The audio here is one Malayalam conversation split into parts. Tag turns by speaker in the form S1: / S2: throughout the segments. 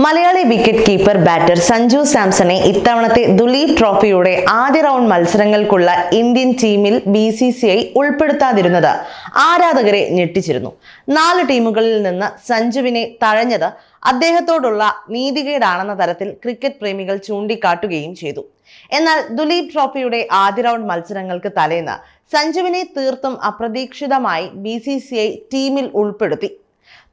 S1: Malayali wicket keeper batter Sanju സാംസണെ ഇത്തവണത്തെ ദുലീപ് ട്രോഫിയുടെ ആദ്യ റൗണ്ട് മത്സരങ്ങൾക്കുള്ള ഇന്ത്യൻ ടീമിൽ ബി സി സി ഐ ഉൾപ്പെടുത്താതിരുന്നത് ആരാധകരെ ഞെട്ടിച്ചിരുന്നു. നാല് ടീമുകളിൽ നിന്ന് സഞ്ജുവിനെ തഴഞ്ഞത് അദ്ദേഹത്തോടുള്ള നീതികേടാണെന്ന തരത്തിൽ ക്രിക്കറ്റ് പ്രേമികൾ ചൂണ്ടിക്കാട്ടുകയും ചെയ്തു. എന്നാൽ ദുലീപ് ട്രോഫിയുടെ ആദ്യ റൗണ്ട് മത്സരങ്ങൾക്ക് തലേന്ന് സഞ്ജുവിനെ തീർത്തും അപ്രതീക്ഷിതമായി ബി ടീമിൽ ഉൾപ്പെടുത്തി.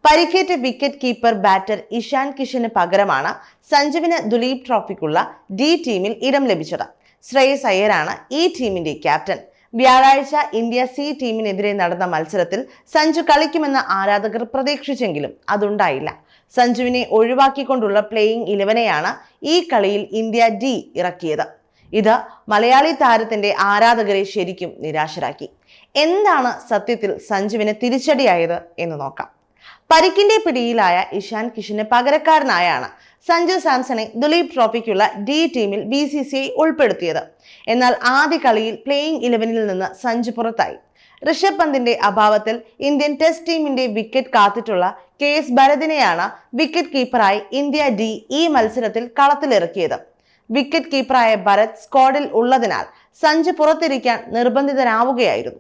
S1: പരിക്കേറ്റ വിക്കറ്റ് കീപ്പർ ബാറ്റർ ഇഷാൻ കിഷന് പകരമാണ് സഞ്ജുവിന് ദുലീപ് ട്രോഫിക്കുള്ള ഡി ടീമിൽ ഇടം ലഭിച്ചത്. ശ്രേയസ് അയ്യരാണ് ഈ ടീമിന്റെ ക്യാപ്റ്റൻ വ്യാഴാഴ്ച ഇന്ത്യ സി ടീമിനെതിരെ നടന്ന മത്സരത്തിൽ സഞ്ജു കളിക്കുമെന്ന് ആരാധകർ പ്രതീക്ഷിച്ചെങ്കിലും അതുണ്ടായില്ല. സഞ്ജുവിനെ ഒഴിവാക്കിക്കൊണ്ടുള്ള പ്ലേയിങ് ഇലവനെയാണ് ഈ കളിയിൽ ഇന്ത്യ ഡി ഇറക്കിയത്. ഇത് മലയാളി താരത്തിന്റെ ആരാധകരെ ശരിക്കും നിരാശരാക്കി. എന്താണ് സത്യത്തിൽ സഞ്ജുവിന് തിരിച്ചടിയായത് എന്ന് നോക്കാം. പരിക്കിന്റെ പിടിയിലായ ഇഷാൻ കിഷന് പകരക്കാരനായാണ് സഞ്ജു സാംസണെ ദുലീപ് ട്രോഫിക്കുള്ള ഡി ടീമിൽ ബി സി സി ഐ ഉൾപ്പെടുത്തിയത്. എന്നാൽ ആദ്യ കളിയിൽ പ്ലേയിങ് ഇലവനിൽ നിന്ന് സഞ്ജു പുറത്തായി. ഋഷഭ് പന്തിന്റെ അഭാവത്തിൽ ഇന്ത്യൻ ടെസ്റ്റ് ടീമിന്റെ വിക്കറ്റ് കാത്തിട്ടുള്ള കെ എസ് ഭരതിനെയാണ് വിക്കറ്റ് കീപ്പറായി ഇന്ത്യ ഡി ഈ മത്സരത്തിൽ കളത്തിലിറക്കിയത്. വിക്കറ്റ് കീപ്പറായ ഭരത് സ്ക്വാഡിൽ ഉള്ളതിനാൽ സഞ്ജു പുറത്തിരിക്കാൻ നിർബന്ധിതനാവുകയായിരുന്നു.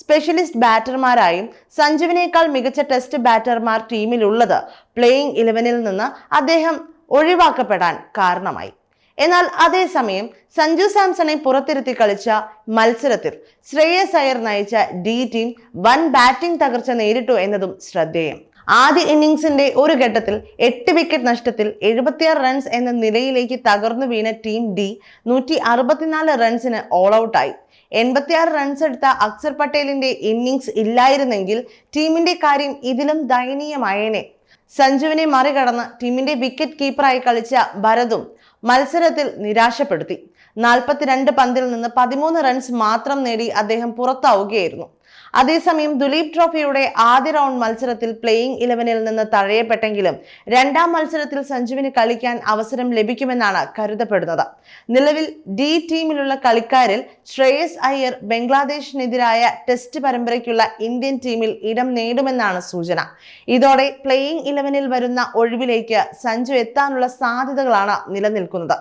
S1: സ്പെഷ്യലിസ്റ്റ് ബാറ്റർമാരായും സഞ്ജുവിനേക്കാൾ മികച്ച ടെസ്റ്റ് ബാറ്റർമാർ ടീമിലുള്ളത് പ്ലേയിങ് ഇലവനിൽ നിന്ന് അദ്ദേഹം ഒഴിവാക്കപ്പെടാൻ കാരണമായി. എന്നാൽ അതേസമയം സഞ്ജു സാംസണെ പുറത്തിരുത്തി കളിച്ച മത്സരത്തിൽ ശ്രേയസ് അയർ നയിച്ച ഡി ടീം വൻ ബാറ്റിംഗ് തകർച്ച നേരിട്ടു എന്നതും ശ്രദ്ധേയം. ആദ്യ ഇന്നിംഗ്സിന്റെ ഒരു ഘട്ടത്തിൽ എട്ട് വിക്കറ്റ് നഷ്ടത്തിൽ എഴുപത്തിയാറ് റൺസ് എന്ന നിലയിലേക്ക് തകർന്നു വീണ ടീം ഡി നൂറ്റി അറുപത്തിനാല് റൺസിന് ഓൾ ഔട്ടായി എൺപത്തിയാറ് റൺസ് എടുത്ത അക്സർ പട്ടേലിന്റെ ഇന്നിംഗ്സ് ഇല്ലായിരുന്നെങ്കിൽ ടീമിന്റെ കാര്യം ഇതിലും ദയനീയമായേനെ. സഞ്ജുവിനെ മറികടന്ന് ടീമിന്റെ വിക്കറ്റ് കീപ്പറായി കളിച്ച ഭരതും മത്സരത്തിൽ നിരാശപ്പെടുത്തി. നാൽപ്പത്തിരണ്ട് പന്തിൽ നിന്ന് പതിമൂന്ന് റൺസ് മാത്രം നേടി അദ്ദേഹം പുറത്താവുകയായിരുന്നു. അതേസമയം ദുലീപ് ട്രോഫിയുടെ ആദ്യ റൗണ്ട് മത്സരത്തിൽ പ്ലേയിംഗ് ഇലവനിൽ നിന്ന് തഴയപ്പെട്ടെങ്കിലും രണ്ടാം മത്സരത്തിൽ സഞ്ജുവിന് കളിക്കാൻ അവസരം ലഭിക്കുമെന്നാണ് കരുതപ്പെടുന്നത്. നിലവിൽ ഡി ടീമിലുള്ള കളിക്കാരിൽ ശ്രേയസ് അയ്യർ ബംഗ്ലാദേശിനെതിരായ ടെസ്റ്റ് പരമ്പരയ്ക്കുള്ള ഇന്ത്യൻ ടീമിൽ ഇടം നേടുമെന്നാണ് സൂചന. ഇതോടെ പ്ലേയിംഗ് ഇലവനിൽ വരുന്ന ഒഴിവിലേക്ക് സഞ്ജു എത്താനുള്ള സാധ്യതകളാണ് നിലനിൽക്കുന്നത്.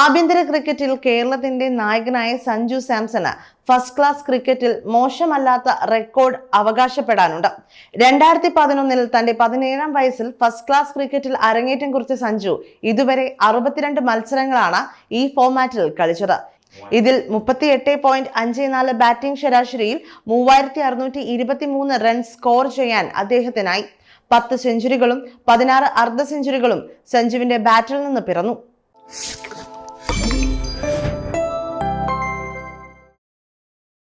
S1: ആഭ്യന്തര ക്രിക്കറ്റിൽ കേരളത്തിന്റെ നായകനായ സഞ്ജു സാംസണ് ഫസ്റ്റ് ക്ലാസ് ക്രിക്കറ്റിൽ മോശമല്ലാത്ത റെക്കോർഡ് അവകാശപ്പെടാനുണ്ട്. രണ്ടായിരത്തി പതിനൊന്നിൽ തന്റെ പതിനേഴാം വയസ്സിൽ ഫസ്റ്റ് ക്ലാസ് ക്രിക്കറ്റിൽ അരങ്ങേറ്റം കുറിച്ച സഞ്ജു ഇതുവരെ അറുപത്തിരണ്ട് മത്സരങ്ങളാണ് ഈ ഫോർമാറ്റിൽ കളിച്ചത്. ഇതിൽ മുപ്പത്തി എട്ട് പോയിന്റ് അഞ്ച് നാല് ബാറ്റിംഗ് ശരാശരിയിൽ മൂവായിരത്തി അറുന്നൂറ്റി ഇരുപത്തി മൂന്ന് റൺ സ്കോർ ചെയ്യാൻ അദ്ദേഹത്തിനായി. പത്ത് സെഞ്ചുറികളും പതിനാറ് അർദ്ധ സെഞ്ചുറികളും സഞ്ജുവിന്റെ ബാറ്റിൽ നിന്ന് പിറന്നു.